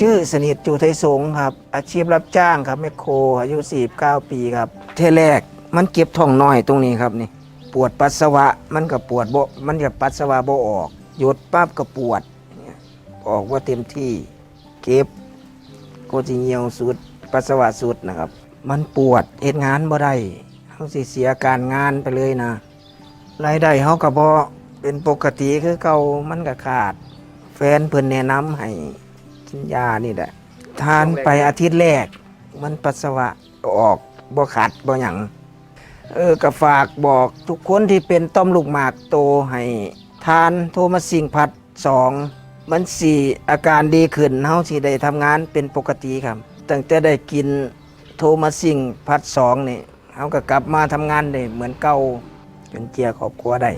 ชื่อสนิทจูไทยสงครับ อาชีพรับจ้างครับแมคโครอายุ 49 ปีครับ เทแรกมันเก็บท้องน้อยตรงนี้ครับนี่ปวดปัสสาวะมันก็ปวดโบมันก็ปัสสาวะโบออก หยุดปั๊บก็ปวดเนี่ยออกว่าเต็มที่เก็บโกจิเหี่ยวสุดปัสสาวะสุดนะครับ มันปวดเฮ็ดงานบ่ได้เฮาสิเสียการงานไปเลยนะรายได้เฮาก็บ่เป็นปกติคือเก่ามันก็ขาด แฟนเพิ่นแนะนำให้ กินยานี่แหละทานไปอาทิตย์แรก มันปัสสาวะออกบ่ขัดบ่หยังเออก็ฝากบอกทุกคนที่เป็นต้อมลูกหมากโตให้ทานโทมาสิงพัดสองมันสี่อาการดีขึ้นเฮาสิได้ทำงานเป็นปกติครับ ตั้งแต่ได้กินโทมาสิงพัดสองนี่เฮาก็กลับมาทำงานได้เหมือนเก่าจนเจียครอบครัวได้